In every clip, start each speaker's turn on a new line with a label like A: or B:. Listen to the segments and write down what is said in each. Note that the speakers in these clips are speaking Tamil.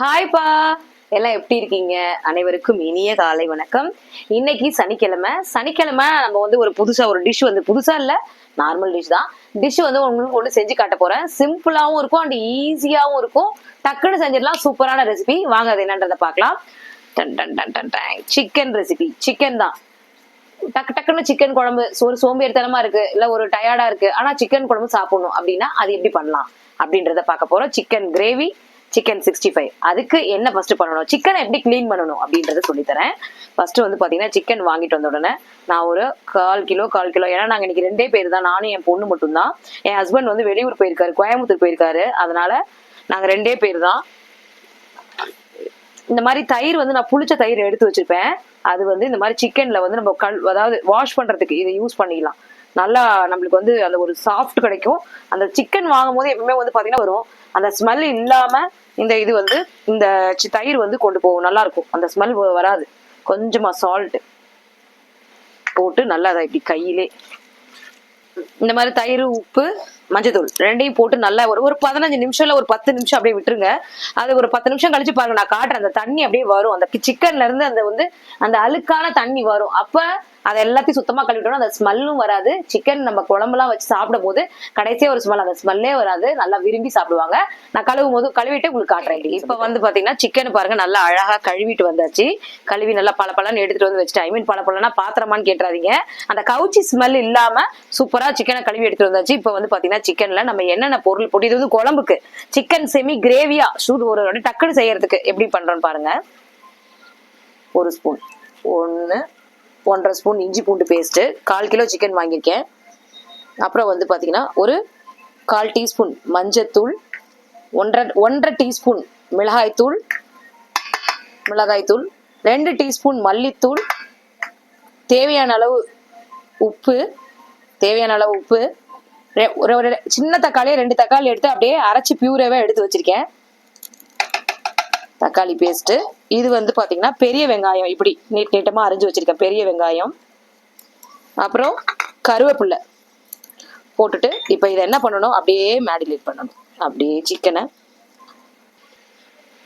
A: ஹாய்ப்பா. எல்லாம் எப்படி இருக்கீங்க? அனைவருக்கும் இனிய காலை வணக்கம். இன்னைக்கு சனிக்கிழமை. சனிக்கிழமை நம்ம வந்து ஒரு புதுசா ஒரு டிஷ் வந்து புதுசா இல்ல நார்மல் டிஷ் தான். டிஷ் வந்து உங்களுக்கு ஒன்று செஞ்சு காட்ட போறேன். சிம்பிளாவும் இருக்கும் அண்ட் ஈஸியாவும் இருக்கும். டக்குன்னு செஞ்சிடலாம். சூப்பரான ரெசிபி வாங்க அது என்னன்றதை பார்க்கலாம். டன் டன் டன் டன் சிக்கன் ரெசிபி சிக்கன் தான். டக்கு டக்குன்னு சிக்கன் குழம்பு. ஒரு சோம்பேறித்தனமா இருக்கு. இல்ல ஒரு டயர்டா இருக்கு. ஆனா சிக்கன் குழம்பு சாப்பிடணும் அப்படின்னா அது எப்படி பண்ணலாம்? அப்படின்றத பார்க்க போறோம். Chicken gravy chicken sixty five அதுக்கு என்ன ஃபர்ஸ்ட் பண்ணணும்? சிக்கனை எப்படி க்ளீன் பண்ணணும் அப்படின்றத சொல்லித்தரேன். ஃபர்ஸ்ட் வந்து பார்த்தீங்கன்னா சிக்கன் வாங்கிட்டு வந்த உடனே நான் ஒரு கால் கிலோ கால் கிலோ ஏன்னா நாங்கள் இன்னைக்கு ரெண்டே பேர் தான் நானும் என் பொண்ணு மட்டும்தான். என் ஹஸ்பண்ட் வந்து வெளியூர் போயிருக்காரு கோயம்புத்தூர் போயிருக்காரு. அதனால நாங்கள் ரெண்டே பேர் தான். இந்த மாதிரி தயிர் வந்து நான் புளிச்ச தயிர் எடுத்து வச்சிருப்பேன். அது வந்து இந்த மாதிரி சிக்கன்ல வந்து நம்ம கல் அதாவது வாஷ் பண்றதுக்கு இதை யூஸ் பண்ணிக்கலாம் நல்லா நம்மளுக்கு வந்து அந்த ஒரு சாஃப்ட் கிடைக்கும். அந்த சிக்கன் வாங்கும் போது எப்பவுமே வந்து பாத்தீங்கன்னா வரும். அந்த ஸ்மெல் இல்லாம இந்த இது வந்து இந்த தயிர் வந்து கொண்டு போகும். நல்லா இருக்கும். அந்த ஸ்மெல் வராது. கொஞ்சமா சால்ட் போட்டு நல்லா அதை இப்படி கையிலே. இந்த மாதிரி தயிர் உப்பு மஞ்சத்தூள் ரெண்டையும் போட்டு நல்லா ஒரு ஒரு பதினஞ்சு நிமிஷம் ஒரு பத்து நிமிஷம் அப்படியே விட்டுருங்க. அது ஒரு பத்து நிமிஷம் கழிச்சு பாருங்க. நான் காட்டுறேன். அந்த தண்ணி அப்படியே வரும். அந்த சிக்கன்ல இருந்து அந்த வந்து அந்த அழுக்கான தண்ணி வரும். அப்ப அதை எல்லாத்தையும் சுத்தமா கழுவிட்டோம்னா அந்த ஸ்மெல்லும் வராது. சிக்கன் நம்ம குழம்புலாம் வச்சு சாப்பிடும் போது கடைசியா ஒரு ஸ்மெல் அந்த ஸ்மெல்லே வராது. நல்லா விரும்பி சாப்பிடுவாங்க. நான் கழுவும் போது கழுவிட்டு உங்களுக்கு காட்டுறேன் இப்ப. வந்து பாத்தீங்கன்னா சிக்கன் பாருங்க நல்லா அழகா கழுவிட்டு வந்தாச்சு. கழுவி நல்லா பல பழம்னு எடுத்துட்டு வந்து வச்சுட்டு ஐ மீன் பல பழம்னா பாத்திரமான்னு கேட்டுறாதீங்க. அந்த கவுச்சி ஸ்மெல் இல்லாம சூப்பரா சிக்கனை கழுவி எடுத்துட்டு வந்தாச்சு. இப்ப வந்து பாத்தீங்கன்னா சிக்கன்ல நம்ம என்னென்ன பொருள் போட்டு இது வந்து குழம்புக்கு. சிக்கன் செமி கிரேவியா சூடு ஒரு டக்குன்னு செய்யறதுக்கு எப்படி பண்றோம்னு பாருங்க. ஒரு ஸ்பூன் ஒன்று ஒன்றரை ஸ்பூன் இஞ்சி பூண்டு பேஸ்ட்டு கால் கிலோ சிக்கன் வாங்கியிருக்கேன். அப்புறம் வந்து பார்த்தீங்கன்னா ஒரு கால் டீஸ்பூன் மஞ்சத்தூள் ஒன்றரை ஒன்றரை டீஸ்பூன் மிளகாய்த்தூள் மிளகாய்த்தூள் ரெண்டு டீஸ்பூன் மல்லித்தூள் தேவையான அளவு உப்பு தேவையான அளவு உப்பு ஒரு ஒரு சின்ன தக்காளியை ரெண்டு தக்காளி எடுத்து அப்படியே அரைச்சி பியூரேவே எடுத்து வச்சுருக்கேன். தக்காளி பேஸ்ட் இது வந்து பாத்தீங்கன்னா பெரிய வெங்காயம். இப்படி நீட் நீட்டமா அரிஞ்சு வச்சிருக்கேன். பெரிய வெங்காயம். அப்புறம் கருவேப்பில்லை போட்டுட்டு இப்போ இதை என்ன பண்ணணும்? அப்படியே மேடினேட் பண்ணணும். அப்படியே சிக்கனை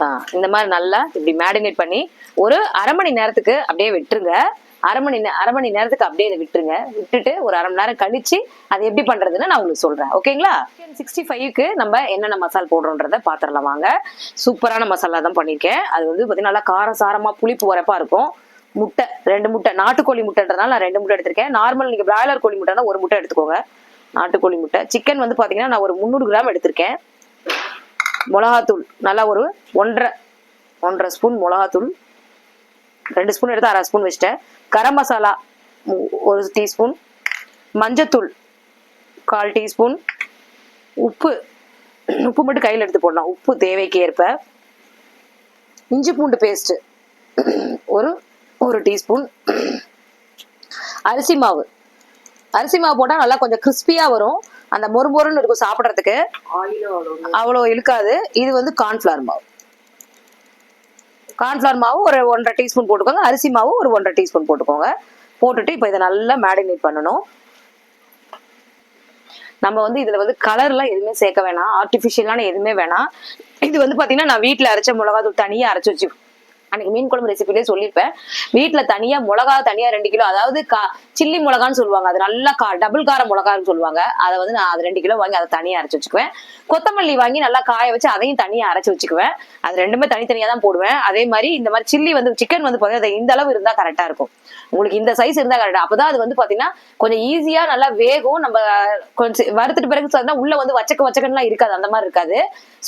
A: ஆ இந்த மாதிரி நல்லா இப்படி மேடினேட் பண்ணி ஒரு அரை மணி நேரத்துக்கு அப்படியே விட்டுருங்க. அரை மணி நே- அரை மணி நேரத்துக்கு அப்படியே இதை விட்டுருங்க. விட்டுட்டு ஒரு அரை மணி நேரம் கழிச்சு அதை எப்படி பண்றதுன்னு நான் உங்களுக்கு சொல்றேன். ஓகேங்களா? சிக்ஸ்டி ஃபைவ்க்கு நம்ம என்னென்ன மசால் போடுறோன்றத பாத்திரலாம் வாங்க. சூப்பரான மசாலா தான் பண்ணியிருக்கேன். அது வந்து பார்த்தீங்கன்னா நல்லா காரசாரமா புளிப்பு வரப்பா இருக்கும். முட்டை ரெண்டு முட்டை நாட்டுக்கோழி முட்டைன்றதுனால நான் ரெண்டு முட்டை எடுத்திருக்கேன். நார்மல் நீங்க பிராய்லர் கோழி முட்டைனா ஒரு முட்டை எடுத்துக்கோங்க. நாட்டுக்கோழி முட்டை. சிக்கன் வந்து பாத்தீங்கன்னா நான் ஒரு முந்நூறு கிராம் எடுத்திருக்கேன். மிளகாத்தூள் நல்லா ஒரு ஒன்றரை ஒன்றரை ஸ்பூன் மிளகாத்தூள் ரெண்டு ஸ்பூன் எடுத்து அரை ஸ்பூன் வச்சுட்டேன். கரம் மசாலா ஒரு டீஸ்பூன். மஞ்சத்தூள் கால் டீஸ்பூன். உப்பு உப்பு மட்டும் கையில் எடுத்து போடலாம். உப்பு தேவைக்கு ஏற்ப. இஞ்சி பூண்டு பேஸ்ட் ஒரு ஒரு டீஸ்பூன். அரிசி மாவு. அரிசி மாவு போட்டால் நல்லா கொஞ்சம் கிறிஸ்பியா வரும். அந்த மொறு மொறுன்னு இருக்கும் சாப்பிட்றதுக்கு. அவ்வளோ இழுக்காது. இது வந்து கார்ன்ஃப்ளவர் மாவு. கார்ன்ஃப்ளவர் மாவு ஒரு ஒன்றரை டீஸ்பூன் போட்டுக்கோங்க. அரிசி மாவு ஒரு ஒன்றரை டீஸ்பூன் போட்டுக்கோங்க. போட்டுட்டு இப்போ இதை நல்லா மேரினேட் பண்ணணும். நம்ம வந்து இதில் வந்து கலர்லாம் எதுவுமே சேர்க்க வேணாம். ஆர்டிஃபிஷியலான எதுவுமே வேணாம். இது வந்து பார்த்தீங்கன்னா நான் வீட்டில் அரைச்ச மிளகாத்தூள் தனியாக அரைச்சி வச்சு அன்னைக்கு மீன் குழம்பு ரெசிபிலே சொல்லியிருப்பேன். வீட்டில் தனியா மிளகா தனியா ரெண்டு கிலோ அதாவது கா சில்லி மிளகான்னு சொல்லுவாங்க. அது நல்லா கா டபுள் கார மிளகான்னு சொல்லுவாங்க. அதை வந்து நான் அது ரெண்டு கிலோ வாங்கி அதை தனியா அரைச்சு வச்சுக்குவேன். கொத்தமல்லி வாங்கி நல்லா காய வச்சு அதையும் தனியா அரைச்சு வச்சுக்குவேன். அது ரெண்டுமே தனித்தனியா தான் போடுவேன். அதே மாதிரி இந்த மாதிரி சில்லி வந்து சிக்கன் வந்து பாத்தீங்கன்னா இந்த அளவு இருந்தா கரெக்டா இருக்கும். உங்களுக்கு இந்த சைஸ் இருந்தா கரெக்டா அப்பதான் அது வந்து பாத்தீங்கன்னா கொஞ்சம் ஈஸியா நல்லா வேகும். நம்ம கொஞ்சம் வறுத்துட்டு பிறகு சொன்னா உள்ள வந்து வச்சக்க வச்சக்கன்லாம் இருக்காது. அந்த மாதிரி இருக்காது.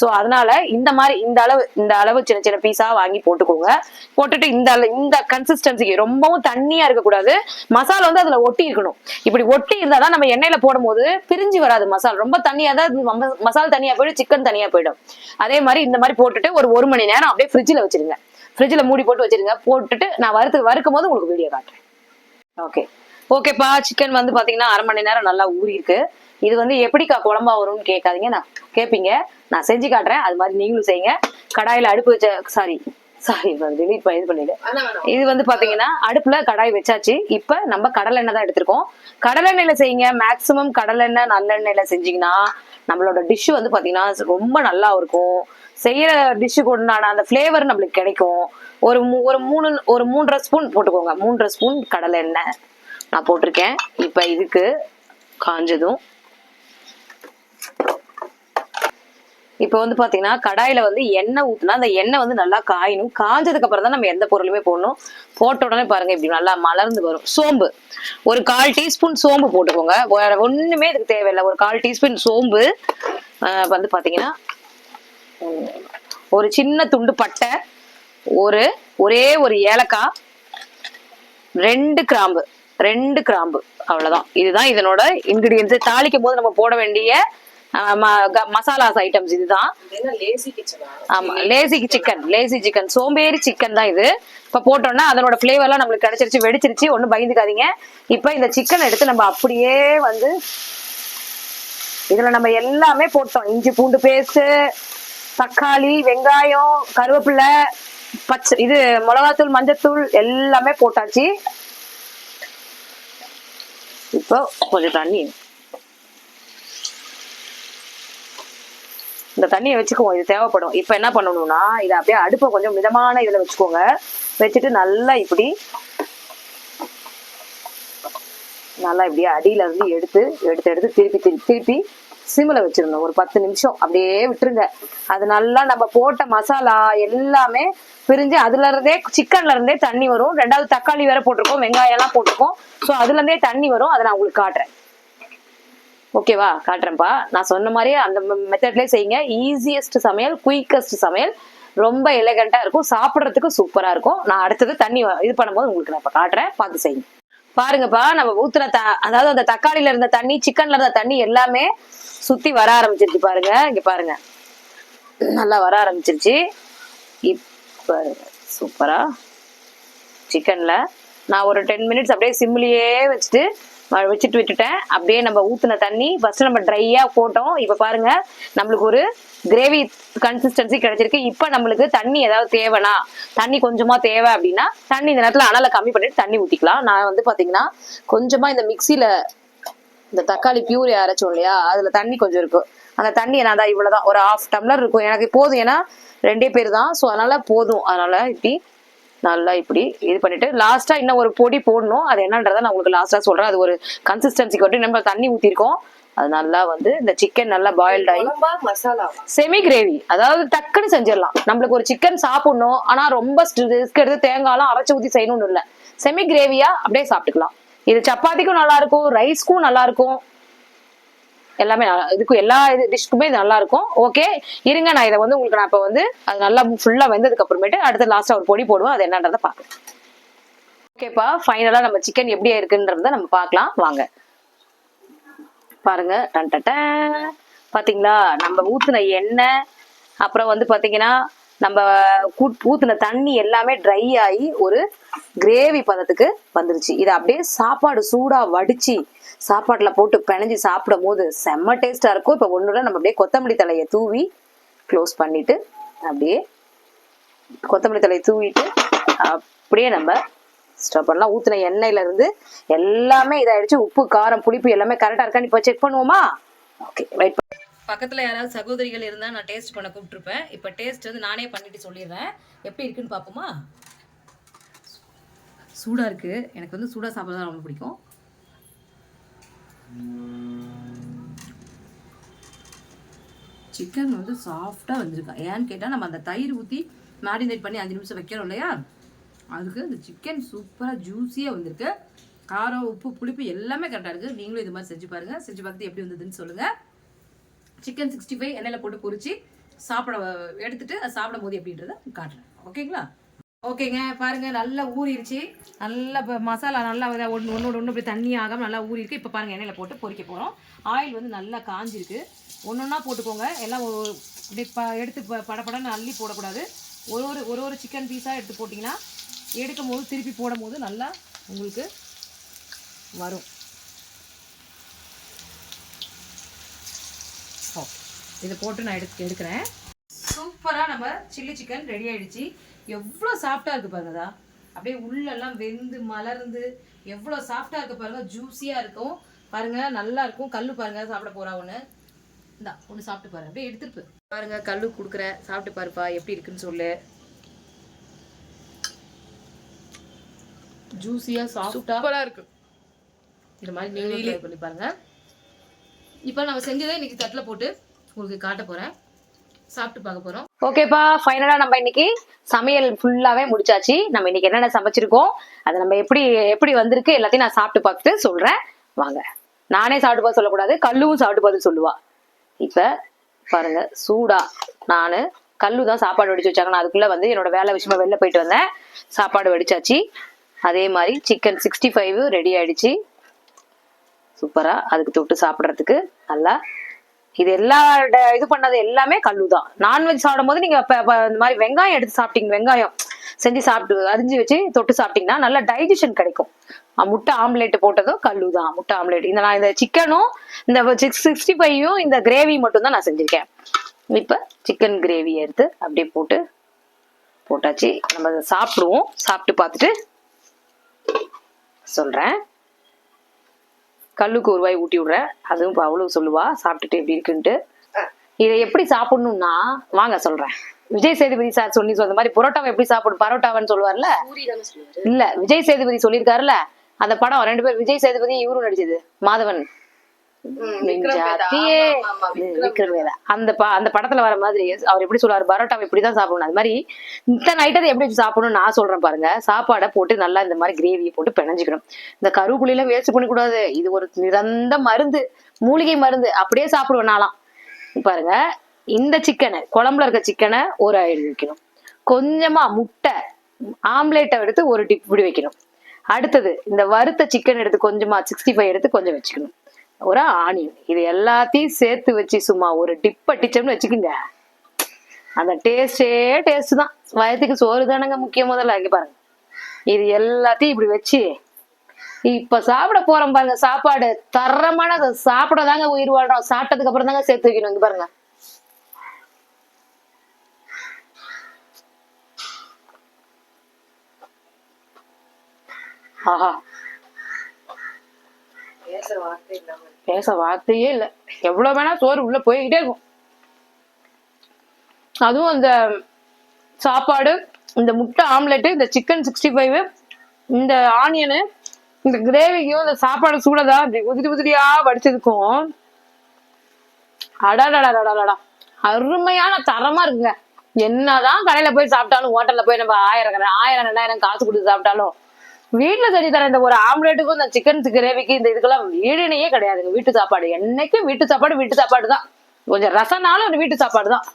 A: சோ அதனால இந்த மாதிரி இந்த அளவு இந்த அளவு சின்ன சின்ன பீஸா வாங்கி போட்டுக்கோங்க. போட்டுட்டு இந்த இந்த கன்சிஸ்டன்சிக்கு ரொம்பவும் தண்ணியா இருக்கக்கூடாது. மசாலா வந்து அதுல ஒட்டி இருக்கணும். இப்படி ஒட்டி இருந்தாதான் நம்ம எண்ணெயில போடும்போது பிரிஞ்சு வராது மசாலா. ரொம்ப தண்ணியா தான் ம- மசாலா தனியா போயிடும் சிக்கன் தனியா போயிடும். அதே மாதிரி இந்த மாதிரி போட்டுட்டு ஒரு ஒரு மணி நேரம் அப்படியே ஃப்ரிட்ஜில் வச்சிருங்க. ஃப்ரிட்ஜில் மூடி போட்டு வச்சிருங்க. போட்டுட்டு நான் வறுத்து வறுக்கும் போது உங்களுக்கு வீடியோ காட்டுறேன். ஓகே ஓகேப்பா சிக்கன் வந்து பாத்தீங்கன்னா அரை மணி நேரம் நல்லா ஊறி இருக்கு. இது வந்து எப்படிக்கா குழம்பா வரும்னு கேட்காதீங்க. நான் கேட்பீங்க நான் செஞ்சு காட்டுறேன். அது மாதிரி நீங்களும் செய்யுங்க. கடாயில அடுப்பு வச்ச சாரி சாரி delete பண்ணி இது பண்ணிடு இது வந்து பாத்தீங்கன்னா அடுப்புல கடாய் வச்சாச்சு. இப்ப நம்ம கடலெண்ணெய் தான் எடுத்திருக்கோம். கடலெண்ணெயில செய்யுங்க. மேக்சிமம் கடலெண்ணெய் நல்லெண்ணெயில செஞ்சீங்கன்னா நம்மளோட டிஷ் வந்து பாத்தீங்கன்னா ரொம்ப நல்லா இருக்கும். செய்யற டிஷ்ஷுக்கு உண்டான அந்த ஃப்ளேவர் நம்மளுக்கு கிடைக்கும். ஒரு ஒரு மூணு ஒரு மூன்றரை ஸ்பூன் போட்டுக்கோங்க. மூன்றரை ஸ்பூன் கடலை எண்ணெய். நான் போட்டிருக்கேன். இப்ப இதுக்கு காஞ்சதும் இப்போ வந்து பாத்தீங்கன்னா கடாயில வந்து எண்ணெய் ஊத்துனா அந்த எண்ணெய் வந்து நல்லா காயணும். காஞ்சதுக்கு அப்புறம் தான் நம்ம எந்த பொருளுமே போடணும். போட்ட உடனே பாருங்க இப்படி நல்லா மலர்ந்து வரும். சோம்பு. ஒரு கால் டீஸ்பூன் சோம்பு போட்டுக்கோங்க. வேற ஒண்ணுமே இதுக்கு தேவையில்லை. ஒரு கால் டீஸ்பூன் சோம்பு வந்து பாத்தீங்கன்னா ஒரு சின்ன துண்டு பட்டை ஒரு ஒரே ஒரு ஏலக்காய் ரெண்டு கிராம்பு ரெண்டு கிராம்பு. அவ்வளவுதான். இதுதான் இதனோட இன்கிரீடியன்ஸ் தாளிக்கும் போது நம்ம போட வேண்டிய மசாலாஸ் ஐட்டம்ஸ் இதுதான். ஆமா லேசி சிக்கன் லேசி சிக்கன் சோம்பேறி சிக்கன் தான் இது. இப்ப போட்டோம்னா அதனோட ஃபிளேவர்லாம் நம்மளுக்கு கிடைச்சிருச்சு வெடிச்சிருச்சு ஒண்ணும் பயந்துக்காதீங்க. இப்ப இந்த சிக்கன் எடுத்து நம்ம அப்படியே வந்து இதுல நம்ம எல்லாமே போட்டோம். இஞ்சி பூண்டு பேஸ்ட் தக்காளி வெங்காயம் கருவேப்பிலை பச்சை இது மிளகாத்தூள் மஞ்சத்தூள் எல்லாமே போட்டாச்சு. இப்போ கொஞ்சம் தண்ணி இந்த தண்ணியை வச்சுக்குவோம். இது தேவைப்படும். இப்போ என்ன பண்ணணும்னா இதை அப்படியே அடுப்பை கொஞ்சம் மிதமான இதில் வச்சுக்கோங்க. வச்சுட்டு நல்லா இப்படி நல்லா இப்படியே அடியில இருந்து எடுத்து எடுத்து எடுத்து திருப்பி திருப்பி திருப்பி சிம்மில் வச்சிருந்தோம் ஒரு பத்து நிமிஷம். அப்படியே விட்டுருங்க. அது நல்லா நம்ம போட்ட மசாலா எல்லாமே பிரிஞ்சு அதுல இருந்தே சிக்கன்ல இருந்தே தண்ணி வரும். ரெண்டாவது தக்காளி வேற போட்டிருக்கோம். வெங்காயம் எல்லாம் போட்டிருக்கோம். ஸோ அதுல இருந்தே தண்ணி வரும். அதை நான் உங்களுக்கு காட்டுறேன். ஓகேவா? காட்டுறேன்ப்பா. நான் சொன்ன மாதிரியே அந்த மெத்தட்லேயே செய்யுங்க. ஈஸியஸ்ட் சமையல் குயிக்கஸ்ட் சமையல். ரொம்ப எலகண்ட்டாக இருக்கும். சாப்பிட்றதுக்கு சூப்பராக இருக்கும். நான் அடுத்தது தண்ணி வ- இது பண்ணும்போது உங்களுக்கு நான் இப்போ காட்டுறேன். பார்த்து செய்யுங்க. பாருங்கப்பா நம்ம ஊத்துன த அதாவது அந்த தக்காளியில இருந்த தண்ணி சிக்கன்ல இருந்த தண்ணி எல்லாமே சுத்தி வர ஆரம்பிச்சிருச்சு பாருங்க. இங்க பாருங்க. நல்லா வர ஆரம்பிச்சிருச்சு. இப்ப சூப்பரா சிக்கன்ல நான் ஒரு டென் மினிட்ஸ் அப்படியே சிம்லியே வச்சுட்டு வச்சுட்டு விட்டுட்டேன். அப்படியே நம்ம ஊத்துன தண்ணி ஃபர்ஸ்ட் நம்ம ட்ரையா போட்டோம். இப்ப பாருங்க நம்மளுக்கு ஒரு கிரேவி கன்சிஸ்டன்சி கிடைச்சிருக்கு. இப்ப நம்மளுக்கு தண்ணி ஏதாவது தேவைனா தண்ணி கொஞ்சமா தேவை அப்படின்னா தண்ணி இந்த நேரத்துல அனலை கம்மி பண்ணிட்டு தண்ணி ஊத்திக்கலாம். நான் வந்து பாத்தீங்கன்னா கொஞ்சமா இந்த மிக்சியில இந்த தக்காளி பியூரி அரைச்சோம் இல்லையா அதுல தண்ணி கொஞ்சம் இருக்கும் அந்த தண்ணி நான் தான் இவ்வளவுதான்? ஒரு ஹாஃப் டம்ளர் இருக்கும். எனக்கு போதும். ஏன்னா ரெண்டே பேர் தான். ஸோ அதனால போதும். அதனால இப்படி நல்லா இப்படி இது பண்ணிட்டு லாஸ்டா இன்னும் ஒரு பொடி போடணும். அது என்னன்றதை நான் உங்களுக்கு லாஸ்டா சொல்றேன். அது ஒரு கன்சிஸ்டன்சிக்கு வந்து நம்ம தண்ணி ஊத்திருக்கோம். அது நல்லா வந்து இந்த சிக்கன் நல்லா பாயில்ட் ஆகி
B: மசாலா?
A: செமி கிரேவி அதாவது டக்குன்னு செஞ்சிடலாம். நம்மளுக்கு ஒரு சிக்கன் சாப்பிடணும். ஆனா ரொம்ப ரிஸ்க் எடுத்து தேங்காய்லாம் அரைச்சு ஊத்தி செய்யணும்னு இல்ல. செமி கிரேவியா அப்படியே சாப்பிட்டுக்கலாம். இது சப்பாத்திக்கும் நல்லா இருக்கும். ரைஸ்க்கும் நல்லா இருக்கும். எல்லாமே இதுக்கும் எல்லா இது டிஷ்க்குமே இது நல்லா இருக்கும் ஓகே இருங்க நான் இதை வந்து உங்களுக்கு நான் இப்போ வந்து அது நல்லா ஃபுல்லா வெந்ததுக்கு அப்புறமேட்டு அடுத்து லாஸ்டா ஒரு பொடி போடுவோம் அது என்னன்றதை பார்க்கலாம் ஓகேப்பா ஃபைனலா நம்ம சிக்கன் எப்படி இருக்குன்றத நம்ம பார்க்கலாம் வாங்க. பாருங்க டன் பாத்தீங்களா நம்ம ஊத்துன எண்ணெய் அப்புறம் வந்து பாத்தீங்கன்னா நம்ம கூட்- ஊத்துன தண்ணி எல்லாமே ட்ரை ஆகி ஒரு கிரேவி பதத்துக்கு வந்துருச்சு. இதை அப்படியே சாப்பாடு சூடா வடிச்சு சாப்பாட்டில் போட்டு பிணைஞ்சு சாப்பிடும் போது செம்ம டேஸ்ட்டாக இருக்கும். இப்போ ஒண்ணுல நம்ம அப்படியே கொத்தமல்லி தலையை தூவி க்ளோஸ் பண்ணிவிட்டு அப்படியே கொத்தமல்லி தலையை தூவிட்டு அப்படியே நம்ம ஸ்டவ் பண்ணலாம். ஊற்றின எண்ணெயிலேருந்து எல்லாமே இதாகிடுச்சு உப்பு காரம் புளிப்பு எல்லாமே கரெக்டாக இருக்கான்னு இப்போ செக் பண்ணுவோமா? ஓகே வெயிட் பக்கத்தில் யாராவது சகோதரிகள் இருந்தால் நான் டேஸ்ட் பண்ண கூப்பிட்டுருப்பேன். இப்போ டேஸ்ட் வந்து நானே பண்ணிட்டு சொல்லிடுறேன். எப்படி இருக்குன்னு பார்ப்போமா? சூடாக இருக்குது எனக்கு வந்து சூடாக சாப்பிட்றது தான் ரொம்ப பிடிக்கும். சிக்கன் வந்து சாஃப்டாக வந்திருக்கா. ஏன்னு கேட்டால் நம்ம அந்த தயிர் ஊற்றி மேரினேட் பண்ணி அஞ்சு நிமிஷம் வைக்கிறோம் இல்லையா? அதுக்கு அந்த சிக்கன் சூப்பராக ஜூஸியாக வந்திருக்கு. காரம் உப்பு புளிப்பு எல்லாமே கரெக்டாக இருக்குது நீங்களும் இது மாதிரி செஞ்சு பாருங்கள் செஞ்சு பார்த்து எப்படி வந்ததுன்னு சொல்லுங்கள் சிக்கன் சிக்ஸ்டி ஃபைவ் எண்ணெயில் போட்டு பொரிச்சு சாப்பிட எடுத்துகிட்டு அது சாப்பிடும் போது எப்படின்றத காட்டுறேன். ஓகேங்களா ஓகேங்க பாருங்க நல்லா ஊறிடுச்சு நல்லா இப்போ மசாலா நல்லா ஒன்று ஒன்று ஒன்று இப்படி தண்ணி ஆகாமல் நல்லா ஊறிருக்கு. இப்போ பாருங்கள் எண்ணெயில் போட்டு பொறிக்க போகிறோம் ஆயில் வந்து நல்லா காஞ்சிருக்கு. ஒன்று ஒன்றா போட்டுக்கோங்க. எல்லாம் இப்படி ப எடுத்து ப படப்படன்னு அள்ளி போடக்கூடாது. ஒரு ஒரு ஒரு ஒரு சிக்கன் பீஸாக எடுத்து போட்டிங்கன்னா எடுக்கும் போது திருப்பி போடும் போது நல்லா உங்களுக்கு வரும். ஓகே. இதை போட்டு நான் எடுத்து எடுக்கிறேன். சூப்பராக நம்ம சில்லி சிக்கன் ரெடி ஆகிடுச்சி எவ்வளோ சாஃப்டா இருக்கு பாருங்கதா அப்படியே உள்ளெல்லாம் வெந்து மலர்ந்து எவ்வளோ சாஃப்டா இருக்கு பாருங்க. ஜூஸியா இருக்கும். பாருங்க நல்லா இருக்கும். கல்லு பாருங்க சாப்பிட போறா ஒன்று இந்தா ஒன்று சாப்பிட்டு பாருங்க அப்படியே எடுத்துட்டு பாருங்க கல்லு கொடுக்குற சாப்பிட்டு பாருப்பா எப்படி இருக்குன்னு சொல்லு. ஜூஸியா சாஃப்டா
B: சூப்பரா இருக்கு.
A: இந்த மாதிரி நீங்களும் ட்ரை பண்ணி பாருங்க. இப்போ நம்ம செஞ்சதை இன்னைக்கு தட்டில் போட்டு உங்களுக்கு காட்ட போறேன். சாப்பிட்டு பார்க்க போறோம். ஓகேப்பா ஃபைனலா நம்ம இன்னைக்கு சமையல் ஃபுல்லாவே முடிச்சாச்சு. நம்ம இன்னைக்கு என்னென்ன சமைச்சிருக்கோம் அதை நம்ம எப்படி எப்படி வந்திருக்கு எல்லாத்தையும் நான் சாப்பிட்டு பார்த்துட்டு சொல்றேன். வாங்க. நானே சாப்பிட்டு பார்த்து சொல்லக்கூடாது கல்லுவும் சாப்பிட்டு பார்த்து சொல்லுவா. இப்ப பாருங்க சூடா. நானு கல்லு தான் சாப்பாடு வடிச்சு வச்சாங்க. நான் அதுக்குள்ள வந்து என்னோட வேலை விஷயமா வெளில போயிட்டு வந்தேன். சாப்பாடு வடிச்சாச்சு. அதே மாதிரி சிக்கன் சிக்ஸ்டி ஃபைவ் ரெடி ஆயிடுச்சு. சூப்பரா. அதுக்கு தொட்டு சாப்பிட்றதுக்கு நல்லா இது எல்லா ட- இது பண்ணது எல்லாமே கல்லு தான் நான்வெஜ் சாப்பிடும் போது நீங்க இந்த மாதிரி வெங்காயம் எடுத்து சாப்பிட்டீங்க வெங்காயம் செஞ்சு சாப்பிட்டு அரிஞ்சு வச்சு தொட்டு சாப்பிட்டீங்கன்னா நல்ல டைஜஷன் கிடைக்கும். முட்டை ஆம்லேட் போட்டதும் கல்லு தான் முட்டை ஆம்லேட் இந்த நான் இந்த சிக்கனும் இந்த சிக்ஸ் சிக்ஸ்டி ஃபைவும் இந்த கிரேவி மட்டும் தான் நான் செஞ்சிருக்கேன். இப்ப சிக்கன் கிரேவி எடுத்து அப்படியே போட்டு போட்டாச்சு. நம்ம சாப்பிடுவோம். சாப்பிட்டு பார்த்துட்டு சொல்றேன். கல்லுக்கு ஒரு வாய் ஊட்டி விடுறேன். அதுவும் இப்போ அவளும் சொல்லுவா சாப்பிட்டுட்டு எப்படி இருக்குன்ட்டு. இதை எப்படி சாப்பிடணும்னா வாங்க சொல்றேன். விஜய் சேதுபதி சார் சொல்லி சொன்ன மாதிரி பரோட்டாவை எப்படி சாப்பிடும் பரோட்டாவன்னு சொல்லுவார்ல? இல்ல விஜய் சேதுபதி சொல்லியிருக்காருல்ல அந்த படம் ரெண்டு பேர் விஜய் சேதுபதி இவரும் நடிச்சது மாதவன். நெஞ்சாத்தியே விக்ரம் வேதா. அந்த படத்துல வர மாதிரி அவர் எப்படி சொல்லுவாரு பரோட்டாவை இப்படிதான் சாப்பிடணும். அது மாதிரி இத்தனை ஐட்டத்தை எப்படி வச்சு சாப்பிடணும்னு நான் சொல்றேன் பாருங்க. சாப்பாடை போட்டு நல்லா இந்த மாதிரி கிரேவியை போட்டு பிணைஞ்சுக்கணும். இந்த கருவேப்பிலையெல்லாம் வேஸ்ட் பண்ணக்கூடாது. இது ஒரு நிரந்த மருந்து மூலிகை மருந்து. அப்படியே சாப்பிடுவேன் நாளாம் பாருங்க இந்த சிக்கனை குழம்புல இருக்க சிக்கனை ஒரு ஆயிடு வைக்கணும். கொஞ்சமா முட்டை ஆம்லேட்டை எடுத்து ஒரு டிப் இப்படி வைக்கணும். அடுத்தது இந்த வறுத்த சிக்கன் எடுத்து கொஞ்சமா சிக்ஸ்டி ஃபைவ் எடுத்து கொஞ்சம் வச்சுக்கணும். ஒரு ஆனியன் இது எல்லாத்தையும் சேர்த்து வச்சு சும்மா ஒரு டிப் அடிச்சோம்னு வச்சுக்கோங்க. அந்த டேஸ்டே டேஸ்ட் தான். வயத்துக்கு சோறு தானங்க முக்கியம் முதல்ல இங்க பாருங்க. இது எல்லாத்தையும் இப்படி வச்சு இப்ப சாப்பிட போறோம் பாருங்க சாப்பாடு. தரமான அதை சாப்பிட தாங்க உயிர் வாழ்றோம். சாப்பிட்டதுக்கு அப்புறம் தாங்க சேர்த்து வைக்கணும் இங்க பாருங்க. ஆஹா. பேச வார்த்தையே இல்ல. எவ்வளவு வேணா சோறு உள்ள போய்கிட்டே இருக்கும். அதுவும் அந்த சாப்பாடு இந்த முட்டை ஆம்லெட் இந்த சிக்கன் சிக்ஸ்டி ஃபைவ் இந்த ஆனியனு இந்த கிரேவிக்கும் இந்த சாப்பாடு சூடதா அப்படி உதிரி உதிரியா வடிச்சதுக்கும் அடாடாடாடாடா அருமையான தரமா இருக்குங்க. என்னதான் கடையில போய் சாப்பிட்டாலும் ஹோட்டல்ல போய் நம்ம ஆயிரம் ஆயிரம் ரெண்டாயிரம் காசு கொடுத்து சாப்பிட்டாலும் வீட்டுல செஞ்சு தர இந்த ஒரு ஆம்லேட்டுக்கும் இந்த சிக்கன் கிரேவிக்கு இந்த இதுக்கெல்லாம் வீடுனையே கிடையாதுங்க. வீட்டு சாப்பாடு. என்னைக்கும் வீட்டு சாப்பாடு வீட்டு சாப்பாடு தான். கொஞ்சம் ரசம்னாலும் ஒரு வீட்டு சாப்பாடு தான்.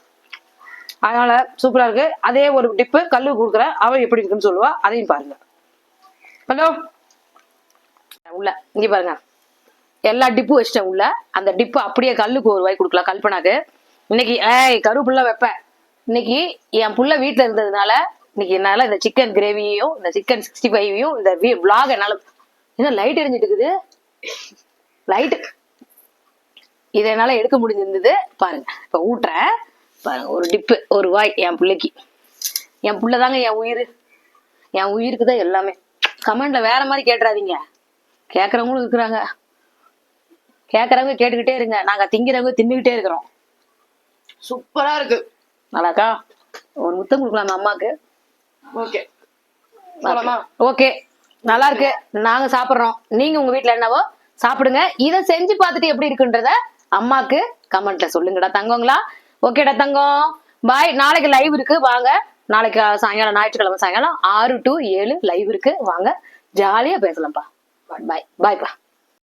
A: அதனால சூப்பரா இருக்கு. அதே ஒரு டிப்பு கல்லு கொடுக்குறேன். அவன் எப்படி இருக்குன்னு சொல்லுவா. அதையும் பாருங்க. ஹலோ? உள்ள இங்க பாருங்க. எல்லா டிப்பும் வச்சிட்டேன் உள்ள. அந்த டிப்பு அப்படியே கல்லுக்கு ஒரு வாய் கொடுக்கலாம் கல்பனாக்கு. இன்னைக்கு ஏய் கருப்புள்ள வைப்பேன். இன்னைக்கு என் புள்ள வீட்டுல இருந்ததுனால இன்னைக்கு என்னால இந்த சிக்கன் கிரேவியையும் இந்த சிக்கன் சிக்ஸ்டி ஃபைவையும் இந்த vlog என்னால என்ன லைட் எரிஞ்சிட்டு இருக்குது? லைட் இதை என்னால எடுக்க முடிஞ்சிருந்தது பாருங்க. இப்ப ஊட்டுறேன். பாருங்க ஒரு டிப்பு ஒரு வாய் என் பிள்ளைக்கு. என் புள்ள தாங்க என் உயிர். என் உயிருக்கு தான் எல்லாமே. கமெண்ட்ல வேற மாதிரி கேட்டுறாதீங்க. கேட்கறவங்களும் இருக்கிறாங்க. கேட்கறவங்க கேட்டுக்கிட்டே இருங்க. நாங்க திங்கிறவங்க தின்னுகிட்டே இருக்கிறோம்.
B: சூப்பரா இருக்கு.
A: நல்லாக்கா? ஒரு முத்தம் கொடுக்கலாமா அம்மாக்கு.
B: ஓகே.
A: ஓகே. நல்லா இருக்கு நாங்க சாப்பிடுறோம். நீங்க உங்க வீட்ல என்னவோ சாப்பிடுங்க. இத செஞ்சு பார்த்துட்டு எப்படி இருக்குன்றத அம்மாக்கு கமெண்ட்ல சொல்லுங்கடா தங்கங்களா. ஓகேடா தங்கம். பாய் நாளைக்கு லைவ் இருக்கு. வாங்க. நாளைக்கு சாயங்காலம் ஞாயிற்றுக்கிழமை சாயங்காலம் ஆறு டு ஏழு லைவ் இருக்கு. வாங்க. ஜாலியா பேசலாம்ப்பா. பாய் பாய்ப்பா